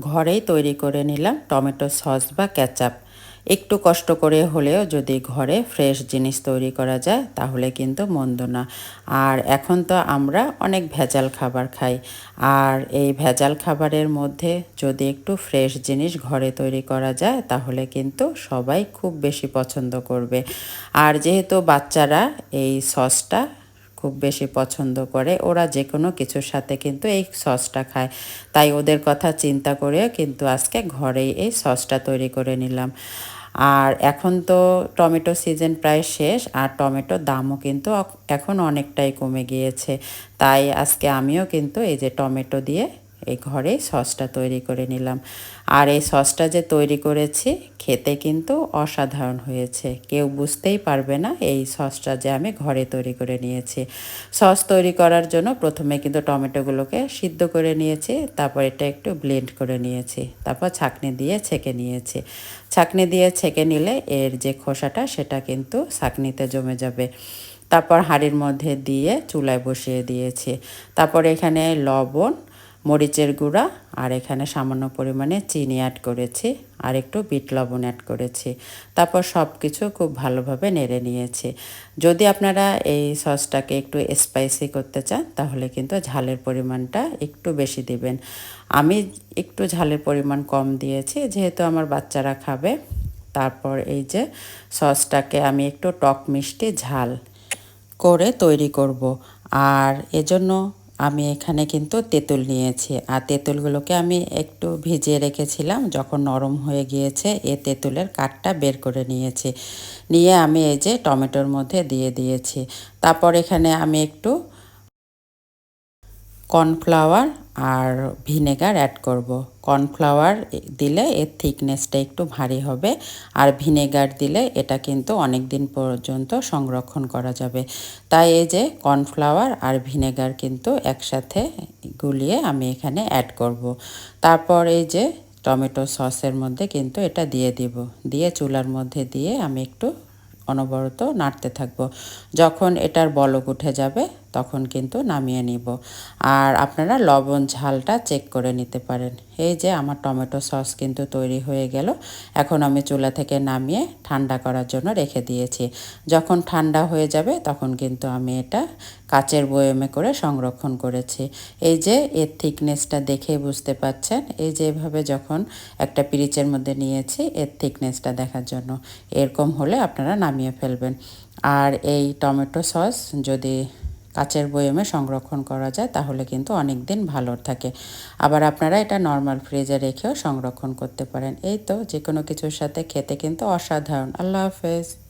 ঘরেই তৈরি করে নিলাম টমেটো সস বা ক্যাচাপ একটু কষ্ট করে হলেও যদি ঘরে ফ্রেশ জিনিস তৈরি করা যায়, তাহলে কিন্তু মন্দ না। আর এখন তো আমরা অনেক ভেজাল খাবার খাই। আর এই ভেজাল খাবারের মধ্যে যদি একটু ফ্রেশ জিনিস ঘরে তৈরি করা যায়, তাহলে কিন্তু সবাই খুব বেশি পছন্দ করবে। আর যেহেতু বাচ্চারা এই সসটা খুব বেশি পছন্দ করে। ওরা যে কোনো কিছুর সাথে কিন্তু এই সসটা খায়। তাই ওদের কথা চিন্তা করে কিন্তু আজকে ঘরেই এই সসটা তৈরি করে নিলাম। আর এখন তো টমেটো সিজন প্রায় শেষ, আর টমেটোর দামও কিন্তু এখন অনেকটাই কমে গিয়েছে। তাই আজকে আমিও কিন্তু এই যে টমেটো দিয়ে এই ঘরে সসটা তৈরি করে নিলাম। আর এই সসটা যে তৈরি করেছি, খেতে কিন্তু অসাধারণ হয়েছে। কেউ বুঝতেই পারবে না এই সসটা যে আমি ঘরে তৈরি করে নিয়েছি। সস তৈরি করার জন্য প্রথমে কিন্তু টমেটোগুলোকে সিদ্ধ করে নিয়েছি, তারপর এটা একটু ব্লেন্ড করে নিয়েছি, তারপর ছাকনি দিয়ে ছেঁকে নিয়েছি। ছাকনি দিয়ে ছেঁকে নিলে এর যে খোসাটা, সেটা কিন্তু ছাকনিতে জমে যাবে। তারপর হাঁড়ির মধ্যে দিয়ে চুলায় বসিয়ে দিয়েছি। তারপর এখানে লবণ মরিচের গুঁড়া আর এখানে সামান্য পরিমাণে চিনি অ্যাড করেছি আর একটু বিট লবণ অ্যাড করেছি। তারপর সব কিছু খুব ভালোভাবে নেড়ে নিয়েছি। যদি আপনারা এই সসটাকে একটু স্পাইসি করতে চান, তাহলে কিন্তু ঝালের পরিমাণটা একটু বেশি দিবেন। আমি একটু ঝালের পরিমাণ কম দিয়েছি, যেহেতু আমার বাচ্চারা খাবে। তারপর এই যে সসটাকে আমি একটু টক মিষ্টি ঝাল করে তৈরি করব। আর এজন্য আমি এখানে কিন্তু তেঁতুল নিয়েছি। আর তেঁতুলগুলোকে আমি একটু ভিজিয়ে রেখেছিলাম, যখন নরম হয়ে গিয়েছে, এ তেঁতুলের কাঠটা বের করে নিয়েছি। নিয়ে আমি এই যে টমেটোর মধ্যে দিয়ে দিয়েছি। তারপর এখানে আমি একটু কর্নফ্লাওয়ার আর ভিনেগার অ্যাড করব। কর্নফ্লাওয়ার দিলে এর থিকনেসটা একটু ভারী হবে আর ভিনেগার দিলে এটা কিন্তু অনেক দিন পর্যন্ত সংরক্ষণ করা যাবে তাই এই যে কর্নফ্লাওয়ার আর ভিনেগার কিন্তু একসাথে গুলিয়ে আমি এখানে অ্যাড করব। তারপর এই যে টমেটো সসের মধ্যে কিন্তু এটা দিয়ে দিব দিয়ে চুলার মধ্যে দিয়ে আমি একটু অনবরত নাড়তে থাকব যখন এটার বলক উঠে যাবে তখন কিন্তু নামিয়ে নিব। আর আপনারা লবণ ঝালটা চেক করে নিতে পারেন। এই যে আমার টমেটো সস কিন্তু তৈরি হয়ে গেল। এখন আমি চুলা থেকে নামিয়ে ঠান্ডা করার জন্য রেখে দিয়েছি। যখন ঠান্ডা হয়ে যাবে তখন কিন্তু আমি এটা কাচের বয়মে করে সংরক্ষণ করেছি। এই যে এর থিকনেসটা দেখেই বুঝতে পাচ্ছেন। এই যে এভাবে যখন একটা পিরিচের মধ্যে নিয়েছি, এর থিকনেসটা দেখার জন্য। এরকম হলে আপনারা নামিয়ে ফেলবেন। আর এই টমেটো সস যদি কাচের বয়মে সংরক্ষণ করা যায়, তাহলে কিন্তু অনেক দিন ভালো থাকে। আবার আপনারা এটা নর্মাল ফ্রিজে রেখেও সংরক্ষণ করতে পারেন। এই তো যে কোনো কিছুর সাথে খেতে কিন্তু অসাধারণ। আল্লাহ হাফেজ।